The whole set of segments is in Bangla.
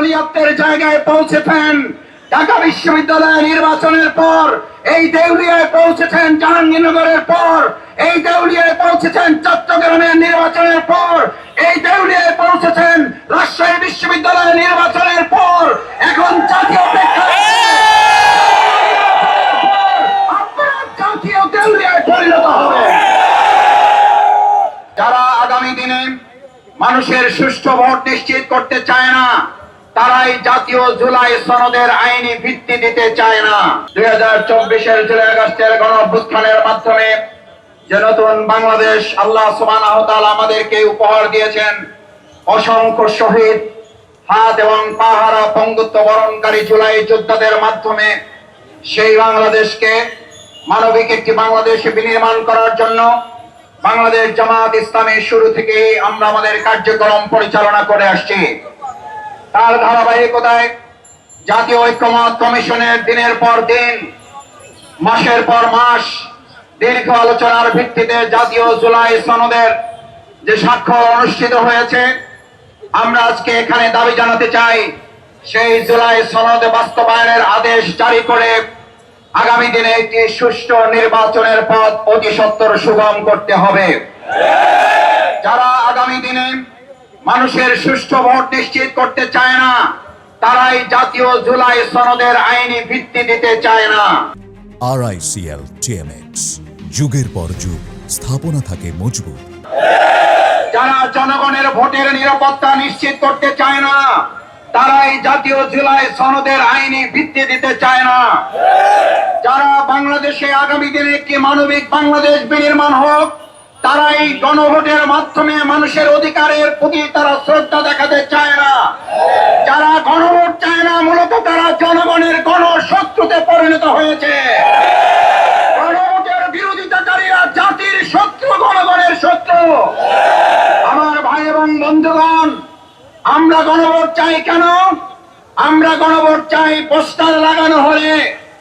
দেউলিয়াত্বের জায়গায় পৌঁছেছেন। ঢাকা বিশ্ববিদ্যালয় নির্বাচনের পর, এই দেউলিয়ায় পৌঁছেছেন জাহাঙ্গীরনগরের পর, এই দেউলিয়ায় পৌঁছেছেন চট্টগ্রামের নির্বাচনের পর, এই দেউলিয়ায় পৌঁছেছেন রাজশাহী বিশ্ববিদ্যালয় নির্বাচনের পর, এখন জাতীয় জাতীয় দেউলিয়ায় পরিণত হবে। যারা আগামী দিনে মানুষের সুষ্ঠু ভোট নিশ্চিত করতে চায় না তারাই জাতীয় জুলাই সনদের আইনি ভিত্তি দিতে চায় না। দুই হাজার চব্বিশের জুলাই আগস্টের গণ অভ্যুত্থানের মাধ্যমে যে নতুন বাংলাদেশ আল্লাহ সুমান আমাদেরকে উপহার দিয়েছেন, অসংখ্য শহীদ, হাত এবং পাহারা পঙ্গুত্ব বরণকারী জুলাই যোদ্ধাদের মাধ্যমে সেই বাংলাদেশকে মানবিক একটি বাংলাদেশ বিনির্মাণ করার জন্য বাংলাদেশ জামাত ইসলামের শুরু থেকে আমরা আমাদের কার্যক্রম পরিচালনা করে আসছি। তার ধারাবাহিকতায় জাতীয় ঐক্যমত কমিশনের দিনের পর দিন, মাসের পর মাস দীর্ঘ আলোচনার ভিত্তিতে জাতীয় জুলাই সনদের যে স্বাক্ষর অনুষ্ঠিত হয়েছে, আমরা আজকে এখানে দাবি জানাতে চাই, সেই জুলাই সনদ বাস্তবায়নের আদেশ জারি করে আগামী দিনে একটি সুষ্ঠু নির্বাচনের পথ অতি সত্তর সুগম করতে হবে। যারা আগামী দিনে মানুষের সুষ্ঠু ভোট নিশ্চিত করতে চায় না। তারাই জাতীয় জুলাই সনদের আইনি ভিত্তি দিতে চায় না। আর আরআইসিএল টিএমএক্স যুগের পর যুগ স্থাপনা থাকে মজবুত। যারা জনগণের ভোটের নিরাপত্তা নিশ্চিত করতে চায় না তারাই জাতীয় জুলাই সনদের আইনি ভিত্তি দিতে চায় না। যারা বাংলাদেশে আগামী দিনে একটি মানবিক বাংলাদেশ বিনির্মাণ হোক তারাই গণভোটের মাধ্যমে মানুষের অধিকারের প্রতি তারা শ্রদ্ধা দেখাতে চায় না। যারা গণভোট চায় না, মূলত তারা জনগণের গণশত্রুতে পরিণত হয়েছে। গণভোটের বিরোধিতাকারীরা জাতির শত্রু, গণগণের শত্রু। আমার ভাই এবং বন্ধুগণ, আমরা গণভোট চাই কেন? আমরা গণভোট চাই পোস্টার লাগানো হলে।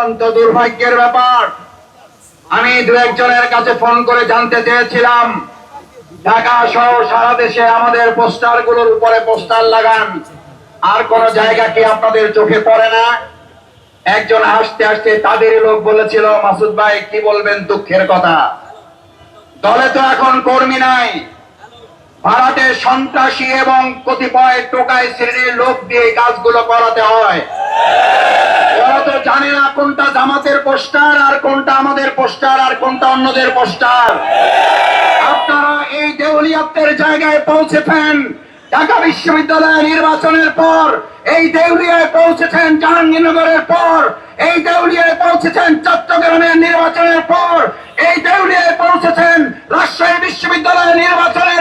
অত্যন্ত দুর্ভাগ্যের ব্যাপার। আমি দু একজনের কাছে ফোন করে জানতে চেয়েছিলাম, ঢাকা সহ সারা দেশে আমাদের পোস্টারগুলোর উপরে পোস্টার লাগান। আর কোন জায়গা কি আপনাদের চোখে পড়ে না? একজন হাসতে আসতে তাদের লোক বলেছিল, মাসুদ ভাই, কি বলবেন দুঃখের কথা? দলে তো এখন কর্মী নাই। ভারতে সন্ত্রাসী এবং কতিপয় টোকাই শ্রেণির লোক দিয়ে কাজগুলো করাতে হয়। ওরা তো জানে না কোনটা জামাতের পোস্টার আর কোনটা আমাদের পোস্টার আর কোনটা অন্যদের পোস্টার। আপনারা এই দেউলিয়াত্বের জায়গায় পৌঁছেছেন ঢাকা বিশ্ববিদ্যালয় নির্বাচনের পর, এই দেউলিয়ায় পৌঁছেছেন জাহাঙ্গীরনগরের পর, এই দেউলিয়ায় পৌঁছেছেন চট্টগ্রামের নির্বাচনের পর, এই দেউলিয়ায় পৌঁছেছেন রাজশাহী বিশ্ববিদ্যালয় নির্বাচনের